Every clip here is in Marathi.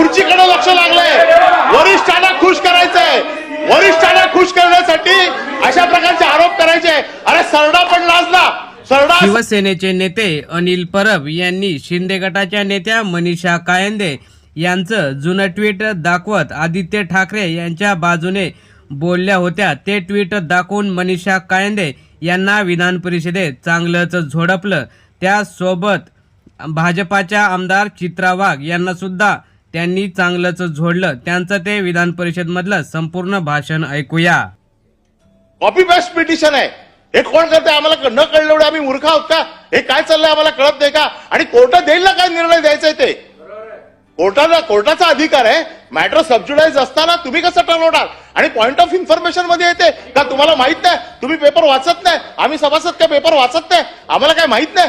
खुर्चीकडे लक्ष लागलंय. वरिष्ठांना खुश करायचंय. वरिष्ठांना खुश करण्यासाठी अशा प्रकारचे आरोप करायचे. अरे सरडा पण लाजला. शिवसेनेचे नेते अनिल परब यांनी शिंदे गटाच्या नेत्या मनीषा कायंदे यांचं जुनं ट्विट दाखवत आदित्य ठाकरे यांच्या बाजूने बोलल्या होत्या. ते ट्विट दाखवून मनीषा कायंदे यांना विधान परिषदेत चांगलंच झोडपलं. त्यासोबत भाजपाच्या आमदार चित्रा वाघ यांना सुद्धा त्यांनी चांगलंच झोडलं त्यांचं ते विधान परिषदमधलं संपूर्ण भाषण ऐकूया. कॉपी पेस्ट पिटिशन आहे. हे कोण करते आम्हाला न कळलं एवढे आम्ही मूर्ख आहोत का? हे काय चाललंय आम्हाला कळत नाही का? आणि कोर्ट देईल ना काय निर्णय द्यायचा आहे ते? कोर्टाला कोर्टाचा अधिकार आहे. मॅटर सबज्युडाईज असताना तुम्ही कसं ठरवणार आणि पॉइंट ऑफ इन्फॉर्मेशनमध्ये येते का तुम्हाला माहीत नाही? तुम्ही पेपर वाचत नाही? आम्ही सभासद काय पेपर वाचत नाही? आम्हाला काय माहीत नाही?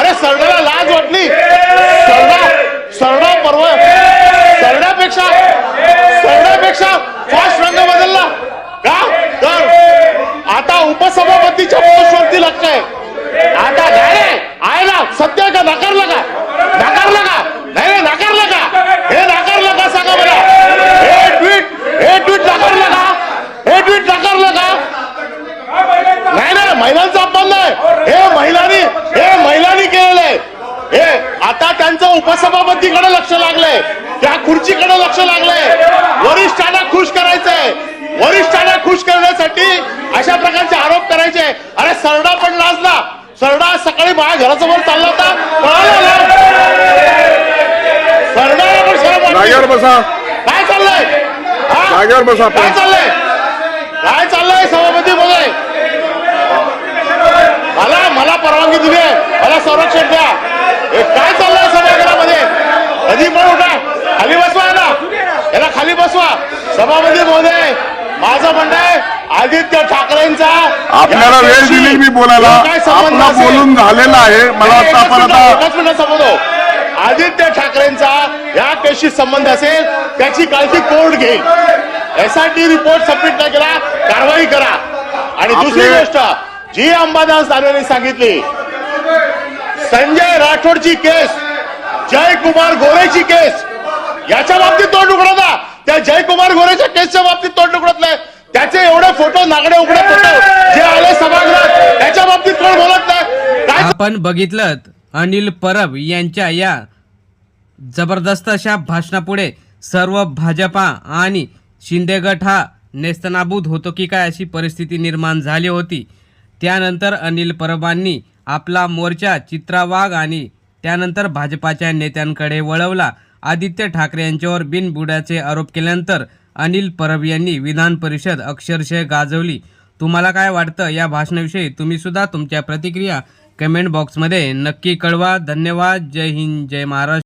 अरे सरड्याला लाज वाटली सरडा सरडा परवा सरड्यापेक्षा सरड्यापेक्षा फास्ट रंग बदलला का तर आता उपसभापतीच्या पोस्टवरती लक्ष आहे आता नाही नाही, आहे ना सत्य आहे का नाकारलं का नाकारलं का नाही नाही नाकारलं का हे नाकारलं का सांगा मला हे ट्विट हे ट्विट नाकारलं का हे ट्विट नाकारलं का नाही नाही महिलांचा अपमान नाही हे महिलांनी हे महिलांनी केलेलं आहे हे आता त्यांचं उपसभापतीकडे लक्ष लागलंय. त्या खुर्चीकडे लक्ष लागलंय. वरिष्ठांना खुश करायचंय. वरिष्ठांना खुश करण्यासाठी अशा प्रकारचे आरोप करायचे. अरे सरडा पण लाजला सरडा सकाळी माझ्या घरासमोर चालला होता. जागेवर बसा. काय चाललंय. काय चाललंय? काय चाललंय सभापती महोदय मला मला परवानगी दिली आहे मला संरक्षण द्या हे काय चाललंय सभागृहामध्ये कधी पण उठा खाली बसवा ना याला खाली बसवा सभापती महोदय माझं म्हणणं आहे आदित्य ठाकरेंचा आपल्याला वेळ दिली मी बोलायला. जो काय संबंध आपला बोलून झालेला आहे. मला वाटतं आपण आता संबोधो आदित्य ठाकरेंचा या केसशी संबंध असेल त्याची काळजी कोर्ट घेईल? एसआयटी रिपोर्ट सबमिट नाही केला कारवाई करा. आणि दुसरी गोष्ट जी अंबादास दानवेने सांगितली संजय राठोडची केस जयकुमार गोरेची केस याच्या बाबतीत तोंड उघडत ना. त्या जयकुमार गोरेच्या केसच्या बाबतीत तोंड उघडत नाही. त्याचे एवढे फोटो नागडे उघडत होते जे आले सभागृहात त्याच्या बाबतीत कोण बोलत नाही? आपण बघितलं अनिल परब यांच्या या जबरदस्त अशा भाषणापुढे सर्व भाजपा आणि शिंदे गट हा नेस्तनाबूद होतो की काय अशी परिस्थिती निर्माण झाली होती. त्यानंतर अनिल परबांनी आपला मोर्चा चित्रा वाघ आणि त्यानंतर भाजपाच्या नेत्यांकडे वळवला. आदित्य ठाकरे यांच्यावर बिनबुडाचे आरोप केल्यानंतर अनिल परब यांनी विधान परिषद अक्षरशः गाजवली. तुम्हाला काय वाटतं? या भाषणाविषयी तुम्ही सुद्धा तुमच्या प्रतिक्रिया कमेंट बॉक्समध्ये नक्की कळवा. धन्यवाद. जय हिंद. जय महाराष्ट्र.